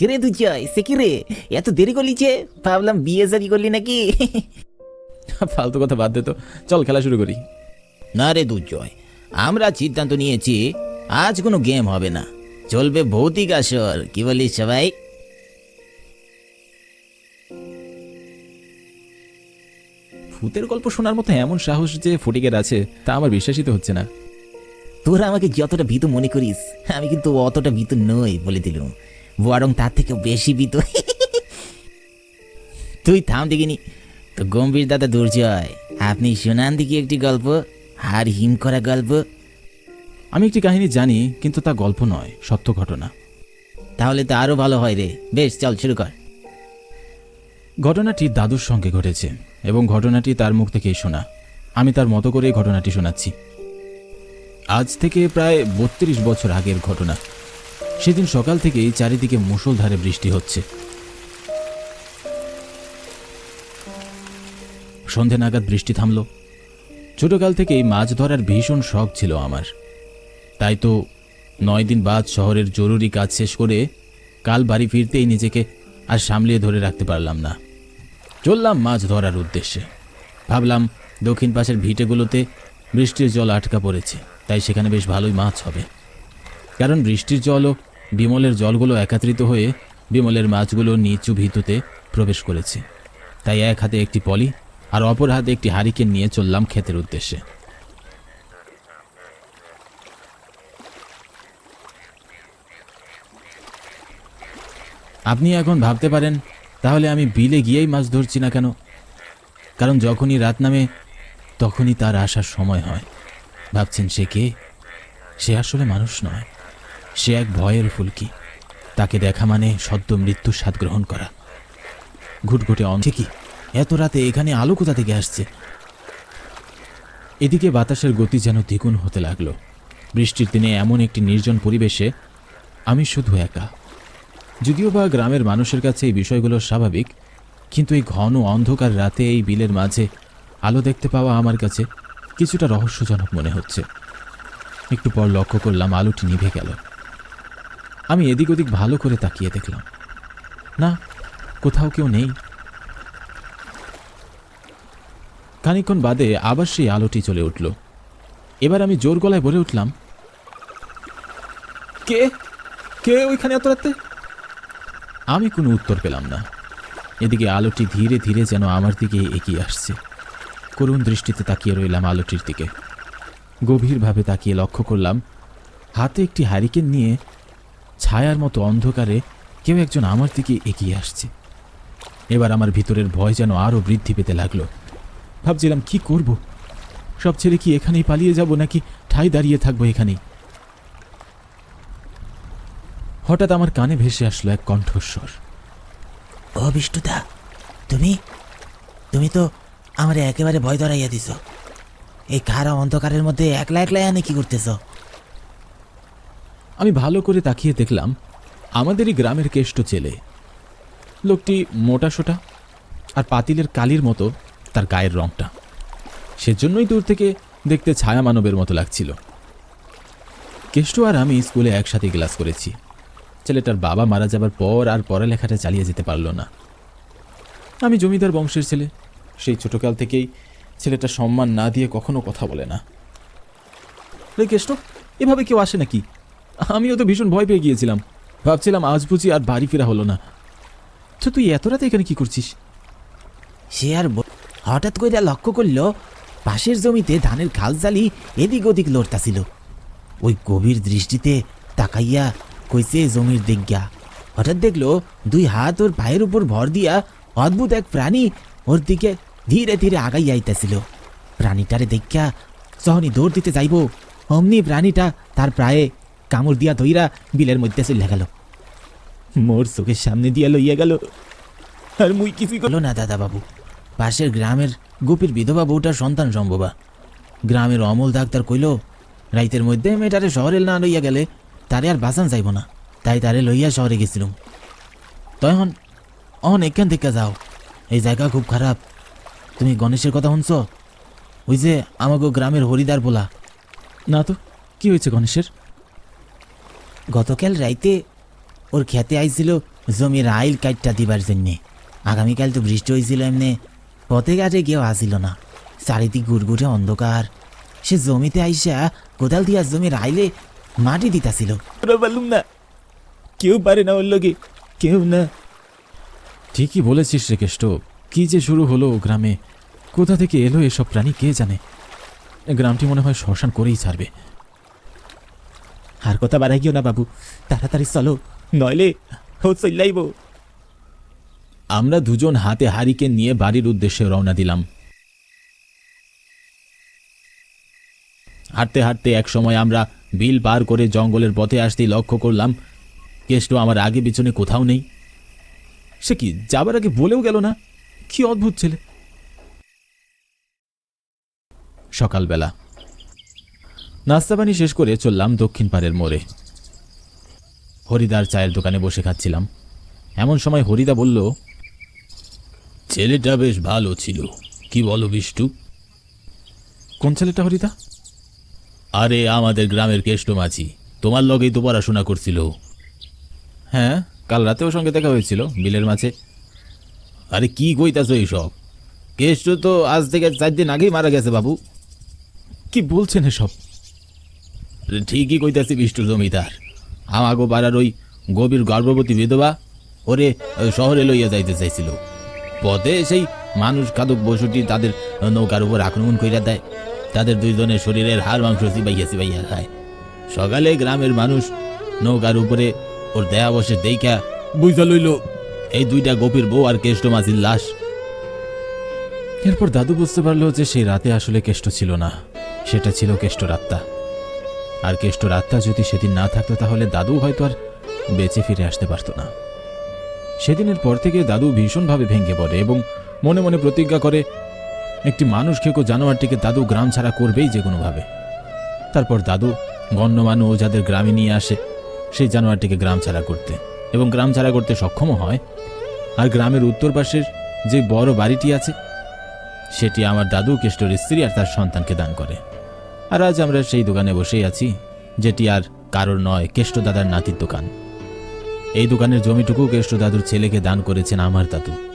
কিরে তুই জয় সে কি রে এত দেরি করলি যে ভাবলাম বিয়ে জারি করলি নাকি ফালতু কথা বাদ দে তো। চল খেলা শুরু করি। না রে দুর্জয় আমরা সিদ্ধান্ত নিয়েছি আজ কোনো গেম হবে না। চলবে ভৌতিক আসর। কি বলিস সবাই? ভূতের গল্প শোনার মতো এমন সাহস যে ফটিকের আছে তা আমার বিশ্বাসই তো হচ্ছে না। তোরা আমাকে যতটা ভীতু মনে করিস আমি কিন্তু অতটা ভীতু নই বলে দিলুম। বরং তার থেকেও বেশি ভীতু। তুই থাম দেখিনি তো গম্ভীর দাদা দুর্জয় আপনি শোনান দেখি একটি গল্প আর হিম করা গল্প? আমি একটি কাহিনী জানি কিন্তু তা গল্প নয় সত্য ঘটনা। তাহলে তো আরও ভালো হয় রে। বেশ চল শুরু কর। ঘটনাটি দাদুর সঙ্গে ঘটেছে এবং ঘটনাটি তার মুখ থেকেই শোনা। আমি তার মতো করেই ঘটনাটি শোনাচ্ছি। আজ থেকে প্রায় বত্রিশ বছর আগের ঘটনা। সেদিন সকাল থেকেই চারিদিকে মুষলধারে বৃষ্টি হচ্ছে। সন্ধে নাগাদ বৃষ্টি থামল। ছোটকাল থেকেই মাছ ধরার ভীষণ শখ ছিল আমার। তাই তো নয় দিন বাদ শহরের জরুরি কাজ শেষ করে কাল বাড়ি ফিরতেই নিজেকে আর সামলিয়ে ধরে রাখতে পারলাম না। চললাম মাছ ধরার উদ্দেশ্যে। ভাবলাম দক্ষিণ পাশের ভিটেগুলোতে বৃষ্টির জল আটকা পড়েছে, তাই সেখানে বেশ ভালোই মাছ হবে। কারণ বৃষ্টির জল ও বিমলের জলগুলো একাত্রিত হয়ে বিমলের মাছগুলো নিচু ভিতুতে প্রবেশ করেছে। তাই এক হাতে একটি পলি আর অপর হাতে একটি হারিকেন নিয়ে চললাম ক্ষেতের উদ্দেশ্যে। আপনি এখন ভাবতে পারেন, তাহলে আমি বিলে গিয়েই মাছ ধরছি না কেন? কারণ যখনই রাত নামে, তখনই তার আসার সময় হয়। ভাবছেন সে কে? সে আসলে মানুষ নয়। সে এক ভয়ের ফুলকি। তাকে দেখা মানে সদ্য মৃত্যুর স্বাদ গ্রহণ করা। ঘুটঘুটে অঞ্চে কি? এত রাতে এখানে আলো কোথা থেকে আসছে? এদিকে বাতাসের গতি যেন দ্বিগুণ হতে লাগল। বৃষ্টির দিনে এমন একটি নির্জন পরিবেশে আমি শুধু একা। যদিও বা গ্রামের মানুষের কাছে এই বিষয়গুলো স্বাভাবিক, কিন্তু এই ঘন অন্ধকার রাতে এই বিলের মাঝে আলো দেখতে পাওয়া আমার কাছে কিছুটা রহস্যজনক মনে হচ্ছে। একটু পর লক্ষ্য করলাম আলোটি নিভে গেল। আমি এদিক ওদিক ভালো করে তাকিয়ে দেখলাম। না, কোথাও কেউ নেই। খানিকক্ষণ বাদে আবার সেই আলোটি চলে উঠল। এবার আমি জোর গলায় বলে উঠলাম, কে? কে ওইখানে এত রাতে? আমি কোনো উত্তর পেলাম না। এদিকে আলোটি ধীরে ধীরে যেন আমার দিকে এগিয়ে আসছে। করুণ দৃষ্টিতে তাকিয়ে রইলাম আলোটির দিকে। গভীরভাবে তাকিয়ে লক্ষ্য করলাম, হাতে একটি হ্যারিকেন নিয়ে ছায়ার মতো অন্ধকারে কেউ একজন আমার দিকে এগিয়ে আসছে। এবার আমার ভিতরের ভয় যেন আরও বৃদ্ধি পেতে লাগল। ভাবছিলাম, কি করব? সব ছেড়ে কি এখানেই পালিয়ে যাব নাকি ঠাই দাঁড়িয়ে থাকব এখানেই? হঠাৎ আমার কানে ভেসে আসলো এক কণ্ঠস্বর। ও বিষ্ণুদা তুমি? তুমি তো আমার একেবারে ভয় ধরাইয়া দিছ। এই খারাপ অন্ধকারের মধ্যে একলা একলা এনে কি করতেছ? আমি ভালো করে তাকিয়ে দেখলাম আমাদেরই গ্রামের কেষ্ট ছেলে। লোকটি মোটাসোটা আর পাতিলের কালির মতো তার গায়ের রংটা। সেজন্যই দূর থেকে দেখতে ছায়া মানবের মতো লাগছিল। কেষ্ট আর আমি স্কুলে একসাথে ক্লাস করেছি। ছেলেটার বাবা মারা যাবার পর আর পড়ালেখাটা চালিয়ে যেতে পারল না। আমি জমিদার বংশের ছেলে, সেই ছোটকাল থেকেই ছেলেটা সম্মান না দিয়ে কখনো কথা বলে না। রে কেষ্ট, এভাবে কেউ আসে নাকি? আমিও তো ভীষণ ভয় পেয়ে গিয়েছিলাম। ভাবছিলাম আজ বুঝি আর বাড়ি ফেরা হলো না। তো তুই এত রাতে এখানে কি করছিস? সে আর হঠাৎ করে লক্ষ্য করল, পাশের জমিতে ধানের খাল জালি এদিক ওদিক লড়তাছিল। ওই গভীর দৃষ্টিতে তাকাইয়া কইছে জমির দিজ্ঞা হঠাৎ দেখল, দুই হাত ওর পায়ের উপর ভর দিয়া অদ্ভুত এক প্রাণী ওর দিকে ধীরে ধীরে আগাই আইতাছিল। প্রাণীটারে দেখিয়া যখনই দৌড় দিতে যাইব, অমনি প্রাণীটা তার প্রায়ে কামড় দিয়া ধইরা বিলের মধ্যে চলে গেল। মোর চোখের সামনে দিয়া লইয়া গেল। আর মুই কিছুই করল না দাদা বাবু পাশের গ্রামের গোপীর বিধবা বউটার সন্তান সম্ভবা। গ্রামের অমল ডাক্তার কইল, রাইতের মধ্যে মেয়েটারে শহরে না লইয়া গেলে তারে আর বাঁচান যাইব না। তাই তারে লইয়া শহরে গেছিলুম। তখন অন এখান থেকে যাও। এই জায়গা খুব খারাপ। তুমি গণেশের কথা শুনছ? ওই যে আমাকে গ্রামের হরিদার বলা না তো, কি হয়েছে গণেশের? গতকাল রাইতে ওর খেতে আইছিল জমির আইল কাইটটা দিবার জন্যে। আগামীকাল তো বৃষ্টি হয়েছিল এমনি পথে ঘাটে কেউ আসিল না। চারিদিক গুড়গুড়ে অন্ধকার। সে জমিতে আইসা কোদাল দিয়া জমির আইলে মাটি দিতাছিল। পারলুম না। কেউ পারে না ওর লোকে কেউ না। ঠিকই বলেছিস রে কেষ্ট কি যে শুরু হলো ও গ্রামে। কোথা থেকে এলো এসব প্রাণী কে জানে? গ্রামটি মনে হয় শ্মশান করেই ছাড়বে। আর কথা বাড়াই গিয়েও না বাবু? তাড়াতাড়ি চলো, নইলে ও চল্লাইব আমরা দুজন হাতে হারিকে নিয়ে বাড়ির উদ্দেশ্যে রওনা দিলাম। হাঁটতে হাঁটতে এক সময় আমরা বিল পার করে জঙ্গলের পথে আসতেই লক্ষ্য করলাম, কেষ্ট আমার আগে পিছনে কোথাও নেই। সে কি যাবার আগে বলেও গেল না? কি অদ্ভুত ছেলে। সকালবেলা নাস্তা পানি শেষ করে চললাম দক্ষিণ পাড়ের মোড়ে। হরিদার চায়ের দোকানে বসে খাচ্ছিলাম। এমন সময় হরিদা বলল ছেলেটা বেশ ভালো ছিল। কি বলো বিষ্টু? কোন ছেলেটা হরিদা? আরে আমাদের গ্রামের কেষ্ট মাঝি তোমার লগেই তো পড়াশোনা করছিল। হ্যাঁ কাল রাতেও সঙ্গে দেখা হয়েছিল বিলের মাঝে। আরে কি কইতাছো এইসব? কেষ্ট তো আজ থেকে চার দিন আগেই মারা গেছে বাবু। কি বলছেন এসব? ঠিকই কইতাছি বিষ্টু জমিদার। আমাগো পাড়ার ওই গভীর গর্ভবতী বিধবা ওরে শহরে লইয়া যাইতে চাইছিল। পথে সেই মানুষ খাদক বসুটি তাদের নৌকার উপর আক্রমণ কইরা দেয়। তাদের দুইজনের শরীরের হাড় মাংস চিবাইয়া চিবাইয়া খায়। সকালে গ্রামের মানুষ নৌকার উপরে ওর দেহা বসে দেইখা বুঝা লইল, এই দুইটা গোপীর বউ আর কেষ্ট মাঝির লাশ। এরপর দাদু বুঝতে পারল যে সেই রাতে আসলে কেষ্ট ছিল না। সেটা ছিল কেষ্টর আত্মা আর কেষ্টর আত্মা যদি সেদিন না থাকতো তাহলে দাদু হয়তো আর বেঁচে ফিরে আসতে পারতো না। সেদিনের পর থেকে দাদু ভীষণভাবে ভেঙে পড়ে এবং মনে মনে প্রতিজ্ঞা করে, একটি মানুষ খেকো জানোয়ারটিকে দাদু গ্রাম ছাড়া করবেই যে কোনোভাবে। তারপর দাদু গণ্যমান্য ও যাদের গ্রামে নিয়ে আসে সেই জানোয়ারটিকে গ্রাম ছাড়া করতে এবং গ্রাম ছাড়া করতে সক্ষমও হয়। আর গ্রামের উত্তর পাশের যে বড় বাড়িটি আছে, সেটি আমার দাদু কেষ্টর স্ত্রী আর তার সন্তানকে দান করে। আর আজ আমরা সেই দোকানে বসেই আছি, যেটি আর কারোর নয়, কেষ্টদাদার নাতির দোকান। এই দোকানের জমিটুকু কেষ্টদাদুর ছেলেকে দান করেছেন আমার দাদু।